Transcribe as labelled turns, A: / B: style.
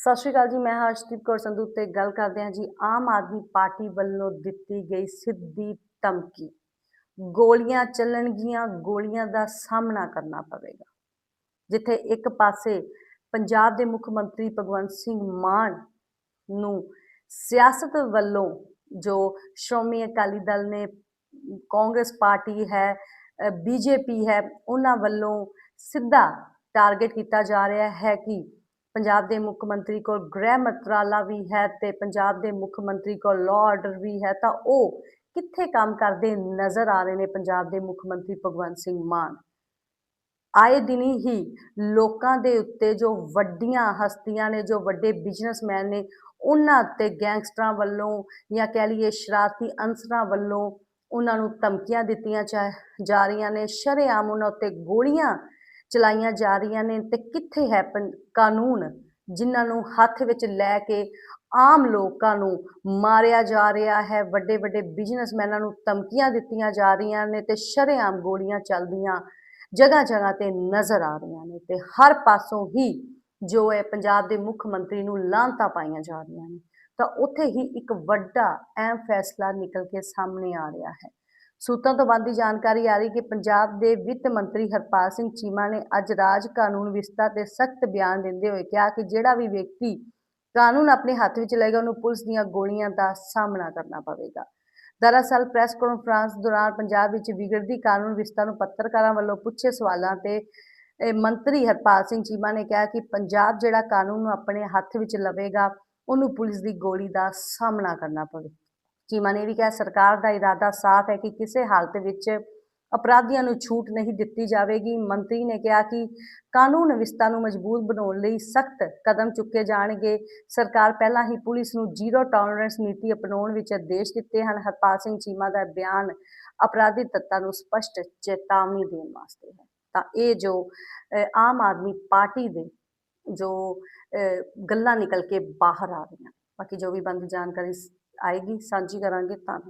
A: ਸਤਿ ਸ਼੍ਰੀ ਅਕਾਲ ਜੀ, ਮੈਂ ਹਰਸ਼ਦੀਪ ਕੌਰ ਸੰਧੂ ਤੇ ਗੱਲ ਕਰਦੇ ਹਾਂ ਜੀ, ਆਮ ਆਦਮੀ ਪਾਰਟੀ ਵੱਲੋਂ ਦਿੱਤੀ ਗਈ ਸਿੱਧੀ ਧਮਕੀ। ਗੋਲੀਆਂ ਚੱਲਣਗੀਆਂ, ਗੋਲੀਆਂ ਦਾ ਸਾਹਮਣਾ ਕਰਨਾ ਪਵੇਗਾ। ਜਿੱਥੇ ਇੱਕ ਪਾਸੇ ਪੰਜਾਬ ਦੇ ਮੁੱਖ ਮੰਤਰੀ ਭਗਵੰਤ ਸਿੰਘ ਮਾਨ ਨੂੰ ਸਿਆਸਤ ਵੱਲੋਂ ਜੋ ਸ਼੍ਰੋਮਣੀ ਅਕਾਲੀ ਦਲ ਨੇ, ਕਾਂਗਰਸ ਪਾਰਟੀ ਹੈ ਬੀਜੇਪੀ ਹੈ, ਉਹਨਾਂ ਵੱਲੋਂ ਸਿੱਧਾ ਟਾਰਗੇਟ ਕੀਤਾ ਜਾ ਰਿਹਾ ਹੈ ਕਿ ਪੰਜਾਬ ਦੇ ਮੁੱਖ ਮੰਤਰੀ ਕੋਲ ਗ੍ਰਹਿ ਮੰਤਰਾਲਾ ਵੀ ਹੈ ਤੇ ਪੰਜਾਬ ਦੇ ਮੁੱਖ ਮੰਤਰੀ ਕੋਲ ਲਾਅ ਆਰਡਰ ਵੀ ਹੈ, ਤਾਂ ਉਹ ਕਿੱਥੇ ਕੰਮ ਕਰਦੇ ਨਜ਼ਰ ਆ ਰਹੇ ਨੇ ਪੰਜਾਬ ਦੇ ਮੁੱਖ ਮੰਤਰੀ ਭਗਵੰਤ ਸਿੰਘ ਮਾਨ? ਆਏ ਦਿਨ ਹੀ ਲੋਕਾਂ ਦੇ ਉੱਤੇ ਜੋ ਵੱਡੀਆਂ ਹਸਤੀਆਂ ਨੇ, ਜੋ ਵੱਡੇ ਬਿਜ਼ਨਸਮੈਨ ਨੇ, ਉਹਨਾਂ ਤੇ ਗੈਂਗਸਟਰਾਂ ਵੱਲੋਂ ਜਾਂ ਕਹਿ ਲਈਏ ਸ਼ਰਾਰਤੀ ਅਨਸਰਾਂ ਵੱਲੋਂ ਉਹਨਾਂ ਨੂੰ ਧਮਕੀਆਂ ਦਿੱਤੀਆਂ ਜਾ ਜਾ ਰਹੀਆਂ ਨੇ, ਸ਼ਰੇਆਮ ਉਹਨਾਂ ਉੱਤੇ ਗੋਲੀਆਂ ਚਲਾਈਆਂ ਜਾ ਰਹੀਆਂ ਨੇ ਤੇ ਕਿੱਥੇ ਹੈ ਪੰ- ਕਾਨੂੰਨ ਜਿਨ੍ਹਾਂ ਨੂੰ ਹੱਥ ਵਿੱਚ ਲੈ ਕੇ ਆਮ ਲੋਕਾਂ ਨੂੰ ਮਾਰਿਆ ਜਾ ਰਿਹਾ ਹੈ ਵੱਡੇ ਵੱਡੇ ਬਿਜ਼ਨਸਮੈਨਾਂ ਨੂੰ ਧਮਕੀਆਂ ਦਿੱਤੀਆਂ ਜਾ ਰਹੀਆਂ ਨੇ ਤੇ ਸ਼ਰੇਆਮ ਗੋਲੀਆਂ ਚੱਲਦੀਆਂ ਜਗ੍ਹਾ ਜਗ੍ਹਾ ਤੇ ਨਜ਼ਰ ਆ ਰਹੀਆਂ ਨੇ ਤੇ ਹਰ ਪਾਸੋਂ ਹੀ ਜੋ ਹੈ ਪੰਜਾਬ ਦੇ ਮੁੱਖ ਮੰਤਰੀ ਨੂੰ ਲਾਂਤਾ ਪਾਈਆਂ ਜਾ ਰਹੀਆਂ ਨੇ, ਤਾਂ ਉੱਥੇ ਹੀ ਇੱਕ ਵੱਡਾ, ਅਹਿਮ ਫੈਸਲਾ ਨਿਕਲ ਕੇ ਸਾਹਮਣੇ ਆ ਰਿਹਾ ਹੈ। ਸੂਤਰਾਂ ਤੋਂ ਵੱਧ ਦੀ ਜਾਣਕਾਰੀ ਆ ਰਹੀ ਕਿ ਪੰਜਾਬ ਦੇ ਵਿੱਤ ਮੰਤਰੀ ਹਰਪਾਲ ਸਿੰਘ ਚੀਮਾ ਨੇ ਅੱਜ ਰਾਜ ਕਾਨੂੰਨ ਵਿਵਸਥਾ ਤੇ ਸਖਤ ਬਿਆਨ ਦਿੰਦੇ ਹੋਏ ਕਿਹਾ ਕਿ ਜਿਹੜਾ ਵੀ ਵਿਅਕਤੀ ਕਾਨੂੰਨ ਆਪਣੇ ਹੱਥ ਵਿੱਚ ਲਏਗਾ, ਉਹਨੂੰ ਪੁਲਿਸ ਦੀਆਂ ਗੋਲੀਆਂ ਦਾ ਸਾਹਮਣਾ ਕਰਨਾ ਪਵੇਗਾ। ਦਰਅਸਲ ਪ੍ਰੈਸ ਕਾਨਫਰੰਸ ਦੌਰਾਨ ਪੰਜਾਬ ਵਿੱਚ ਵਿਗੜਦੀ ਕਾਨੂੰਨ ਵਿਵਸਥਾ ਨੂੰ ਪੱਤਰਕਾਰਾਂ ਵੱਲੋਂ ਪੁੱਛੇ ਸਵਾਲਾਂ ਤੇ ਮੰਤਰੀ ਹਰਪਾਲ ਸਿੰਘ ਚੀਮਾ ਨੇ ਕਿਹਾ ਕਿ ਪੰਜਾਬ ਜਿਹੜਾ ਕਾਨੂੰਨ ਨੂੰ ਆਪਣੇ ਹੱਥ ਵਿੱਚ ਲਵੇਗਾ, ਉਹਨੂੰ ਪੁਲਿਸ ਦੀ ਗੋਲੀ ਦਾ ਸਾਹਮਣਾ ਕਰਨਾ ਪਵੇ। ਚੀਮਾ ਨੇ ਵੀ ਕਿਹਾ ਸਰਕਾਰ ਦਾ ਇਰਾਦਾ ਸਾਫ਼ ਹੈ ਕਿ ਕਿਸੇ ਹਾਲਤ ਵਿੱਚ ਅਪਰਾਧੀਆਂ ਨੂੰ ਛੂਟ ਨਹੀਂ ਦਿੱਤੀ ਜਾਵੇਗੀ। ਮੰਤਰੀ ਨੇ ਕਿਹਾ ਕਿ ਕਾਨੂੰਨ ਵਿਵਸਥਾ ਨੂੰ ਮਜ਼ਬੂਤ ਬਣਾਉਣ ਲਈ ਸਖਤ ਕਦਮ ਚੁੱਕੇ ਜਾਣਗੇ। ਸਰਕਾਰ ਪਹਿਲਾਂ ਹੀ ਪੁਲਿਸ ਨੂੰ ਜ਼ੀਰੋ ਟੋਲਰੈਂਸ ਨੀਤੀ ਅਪਣਾਉਣ ਵਿੱਚ ਆਦੇਸ਼ ਦਿੱਤੇ ਹਨ। ਹਰਪਾਲ ਸਿੰਘ ਚੀਮਾ ਦਾ ਬਿਆਨ ਅਪਰਾਧੀ ਤੱਤਾਂ ਨੂੰ ਸਪਸ਼ਟ ਚੇਤਾਵਨੀ ਦੇਣ ਵਾਸਤੇ ਹੈ। ਤਾਂ ਇਹ ਜੋ ਆਮ ਆਦਮੀ ਪਾਰਟੀ ਦੇ ਜੋ ਅਹ, ਗੱਲਾਂ ਨਿਕਲ ਕੇ ਬਾਹਰ ਆ ਰਹੀਆਂ। ਬਾਕੀ ਜੋ ਵੀ ਬੰਦ ਜਾਣਕਾਰੀ ਆਏਗੀ ਸਾਂਝੀ ਕਰਾਂਗੇ ਤਾਂ